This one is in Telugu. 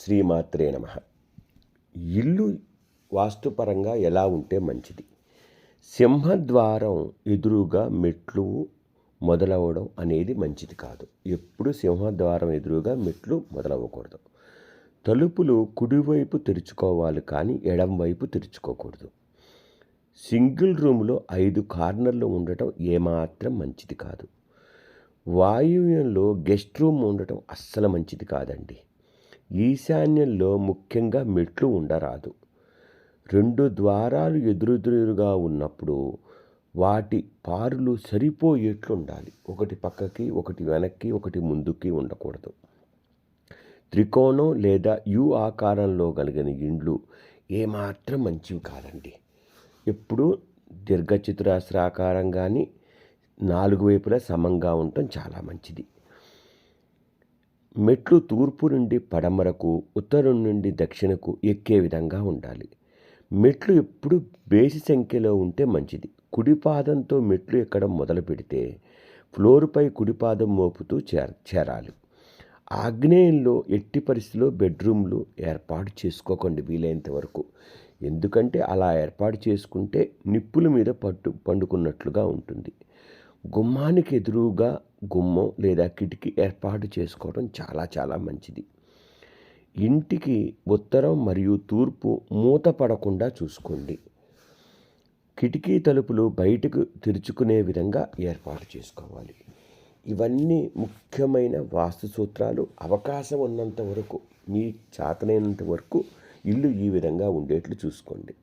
శ్రీమాత్రే నమ. ఇల్లు వాస్తుపరంగా ఎలా ఉంటే మంచిది? సింహద్వారం ఎదురుగా మెట్లు మొదలవడం అనేది మంచిది కాదు. ఎప్పుడు సింహద్వారం ఎదురుగా మెట్లు మొదలవ్వకూడదు. తలుపులు కుడివైపు తెరుచుకోవాలి కానీ ఎడం వైపు తెరుచుకోకూడదు. సింగిల్ రూమ్లో ఐదు కార్నర్లు ఉండటం ఏమాత్రం మంచిది కాదు. వాయువ్యంలో గెస్ట్ రూమ్ ఉండటం అస్సలు మంచిది కాదండి. ఈశాన్యంలో ముఖ్యంగా మెట్లు ఉండరాదు. రెండు ద్వారాలు ఎదురెదురుగా ఉన్నప్పుడు వాటి పారులు సరిపోయేట్లు ఉండాలి ఒకటి పక్కకి ఒకటి వెనక్కి ఒకటి ముందుకి ఉండకూడదు. త్రికోణం లేదా యు ఆకారంలో కలిగిన ఇండ్లు ఏమాత్రం మంచివి కాదండి. ఎప్పుడు దీర్ఘచతురాస్రాకారం కానీ నాలుగు వైపులా సమంగా ఉండటం చాలా మంచిది. మెట్లు తూర్పు నుండి పడమరకు ఉత్తరం నుండి దక్షిణకు ఎక్కే విధంగా ఉండాలి. మెట్లు ఎప్పుడు బేసి సంఖ్యలో ఉంటే మంచిది. కుడిపాదంతో మెట్లు ఎక్కడం మొదలు పెడితే ఫ్లోర్పై కుడిపాదం మోపుతూ చేర చేరాలి. ఆగ్నేయంలో ఎట్టి పరిస్థితిలో బెడ్రూమ్లు ఏర్పాటు చేసుకోకండి వీలైనంత వరకు. ఎందుకంటే అలా ఏర్పాటు చేసుకుంటే నిప్పుల మీద పట్టు పండుకున్నట్లుగా ఉంటుంది. గుమ్మానికి ఎదురుగా గుమ్మం లేదా కిటికీ ఏర్పాటు చేసుకోవడం చాలా చాలా మంచిది. ఇంటికి ఉత్తరం మరియు తూర్పు మూత పడకుండా చూసుకోండి. కిటికీ తలుపులు బయటకు తెరుచుకునే విధంగా ఏర్పాటు చేసుకోవాలి. ఇవన్నీ ముఖ్యమైన వాస్తు సూత్రాలు. అవకాశం ఉన్నంత వరకు మీ చేతనైనంత వరకు ఇల్లు ఈ విధంగా ఉండేట్లు చూసుకోండి.